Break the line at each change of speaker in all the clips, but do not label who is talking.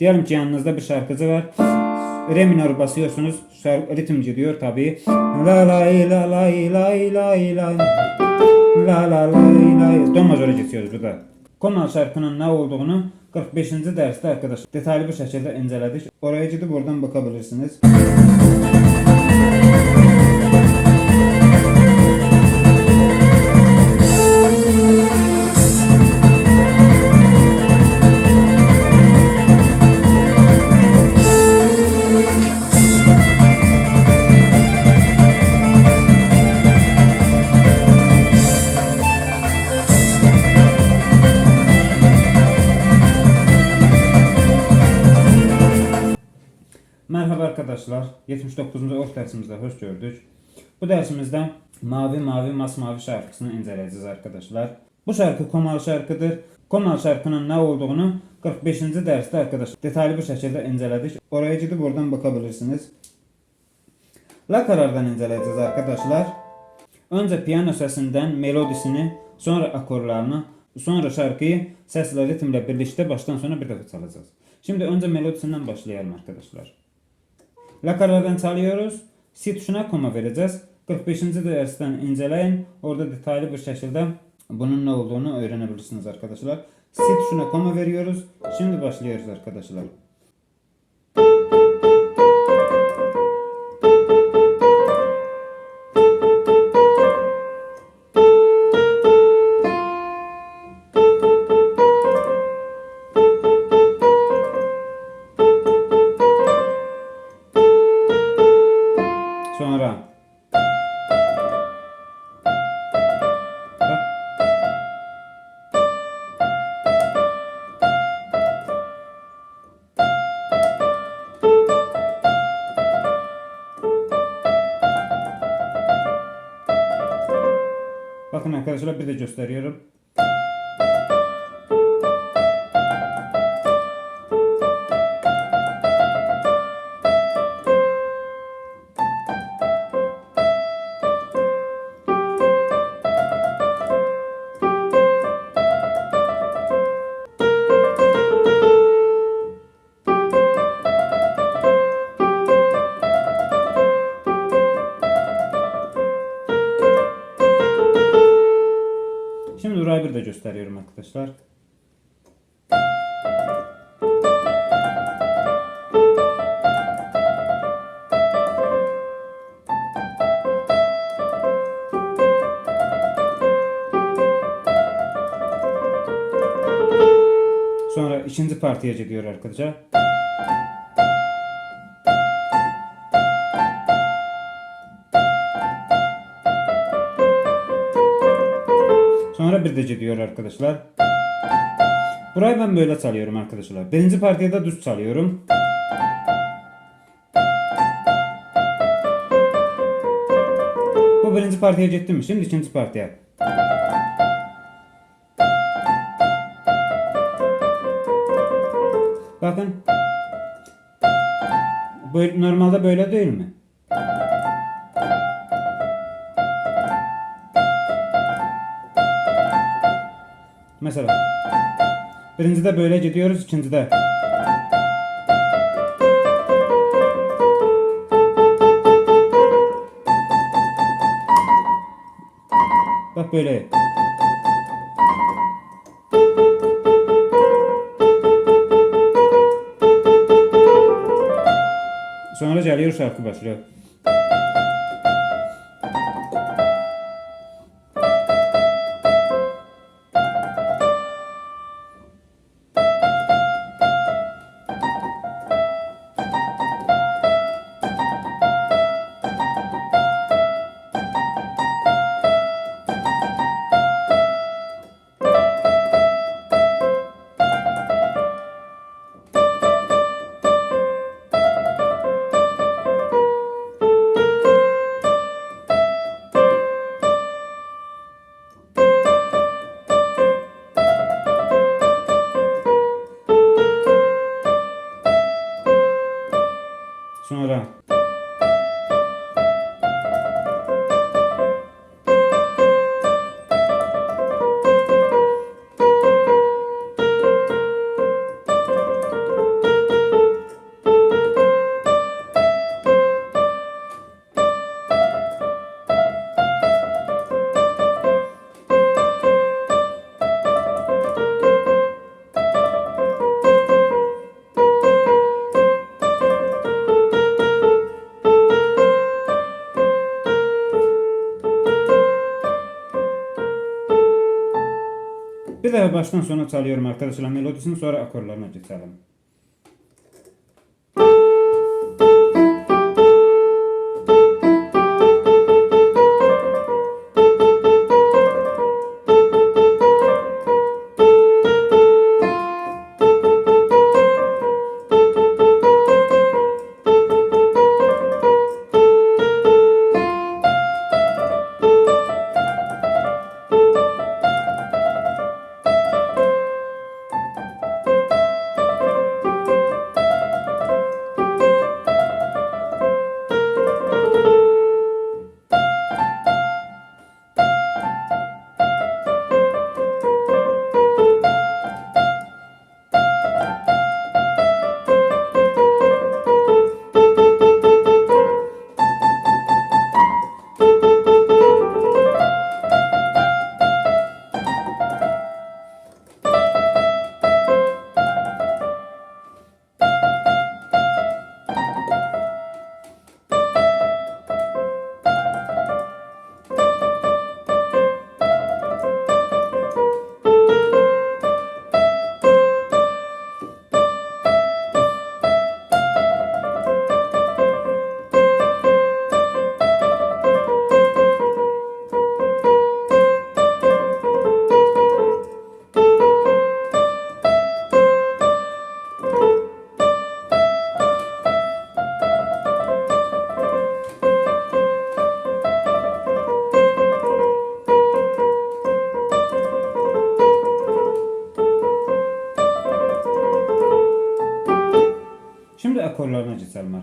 Diyelim ki yanınızda bir şarkıcı var. Re minör basıyorsunuz. Şarkı, ritim gidiyor tabii. La la la la la la la La la la la Do majora geçiyoruz burada. Komal şarkının ne olduğunu 45. derste arkadaş detaylı bir şekilde inceledik. Oraya gidip oradan bakabilirsiniz. Merhaba arkadaşlar. 79. orta dersimizde hoş gördük. Bu dersimizde Mavi Mavi Masmavi şarkısını inceleyeceğiz arkadaşlar. Bu şarkı Komal şarkıdır. Komal şarkının ne olduğunu 45. derste arkadaşlar detaylı bir şekilde inceledik. Oraya gidip oradan bakabilirsiniz. La karardan inceleyeceğiz arkadaşlar. Önce piyano sesinden melodisini, sonra akorlarını, sonra şarkıyı sesle ritimle birlikte baştan sona bir defa çalacağız. Şimdi önce melodisinden başlayalım arkadaşlar. La karardan çalıyoruz. Si tuşuna koma vereceğiz. 45. dersten inceleyin. Orada detaylı bir şekilde bunun ne olduğunu öğrenebilirsiniz arkadaşlar. Si tuşuna koma veriyoruz. Şimdi başlıyoruz arkadaşlar. Bakın arkadaşlar bir de gösteriyorum. Arkadaşlar. Sonra ikinci partiye gidiyor arkadaşlar. Sonra bir de gidiyor arkadaşlar. Burayı ben böyle çalıyorum arkadaşlar. Birinci partiyada düz çalıyorum. Bu birinci partiye gittim? Şimdi ikinci partiye. Bakın. Böyle, normalde böyle değil mi? Mesela. Birincide böyle gidiyoruz, ikincide. Bak böyle. Sonra geliyor şarkı başlıyor. Bir daha baştan sona çalıyorum arkadaşlar melodisini sonra akorlarına geçelim.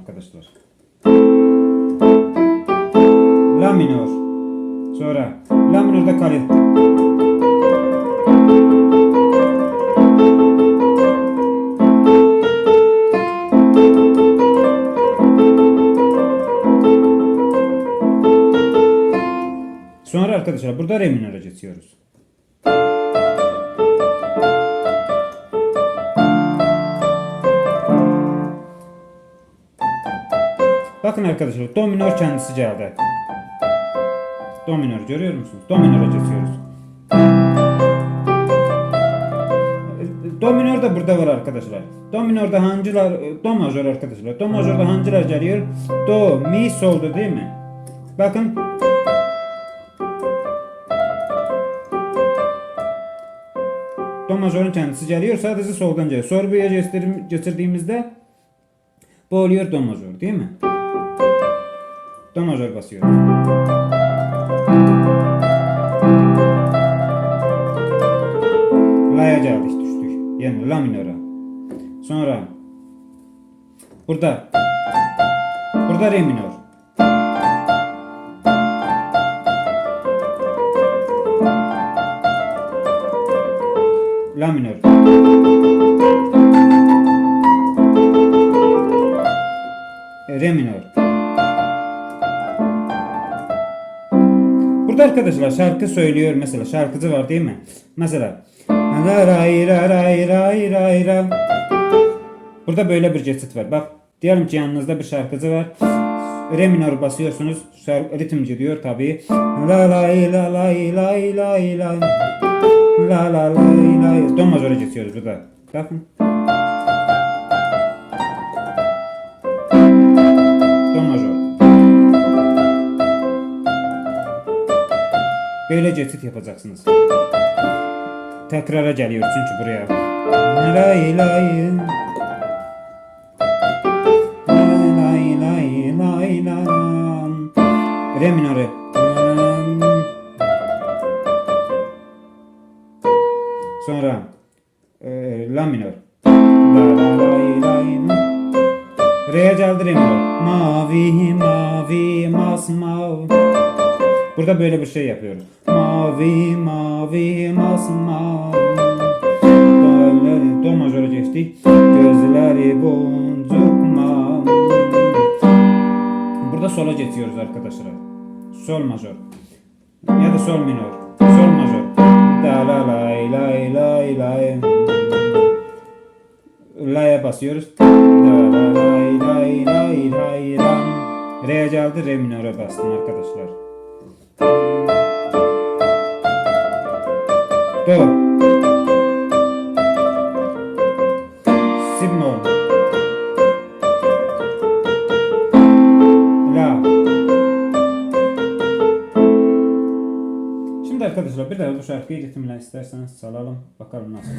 Arkadaşlar. La minör. Sonra La minörde kare. Sonra arkadaşlar burada re minöre geçiyoruz. Bakın arkadaşlar do minör kendisi geldi. Do minör görüyor musunuz? Do minöre geçiyoruz. Do minör de burada var arkadaşlar. Do minörde hancılar, do majör arkadaşlar. Do majörde hancılar geliyor? Do, mi, soldu değil mi? Bakın. Do majörün kendisi geliyor. Sadece soldan geliyor. Sorbuya geçirdiğimizde bu oluyor do majör değil mi? Do majör basıyoruz. La'ya geldik düştük. Yani la minöre. Sonra burada burada re minör. La minör. Re minör. Burada arkadaşlar şarkı söylüyor mesela şarkıcı var değil mi? Mesela la. Burada böyle bir geçit var. Bak diyelim ki yanınızda bir şarkıcı var. Re minör basıyorsunuz. Şarkı, ritim gidiyor tabii. La lay la lay lay lay lay. La la lay lay. Do majöre geçiyoruz burada. Bakın. Böyle geçit yapacaksınız. Tekrara geliyor çünkü buraya. Lay lay. Lay lay lay lay. Re minörü. Sonra e, la minör. Re'ye geldi re minör. Mavi mavi masmavi. Burada böyle bir şey yapıyoruz. Mavi mavi masmavi. Do majöre geçtik. Gözleri boncuk. Burada sola geçiyoruz arkadaşlar. Sol majör. Ya da sol minör. Sol majör. Da la lay lay lay lay. La'ya basıyoruz. Da la lay lay lay lay. Re'ye geldi. Re minöre bastım arkadaşlar. Do. Si bemol. La. Şimdi arkadaşlar bir daha bu şarkıyı ritimle isterseniz çalalım. Bakalım nasıl.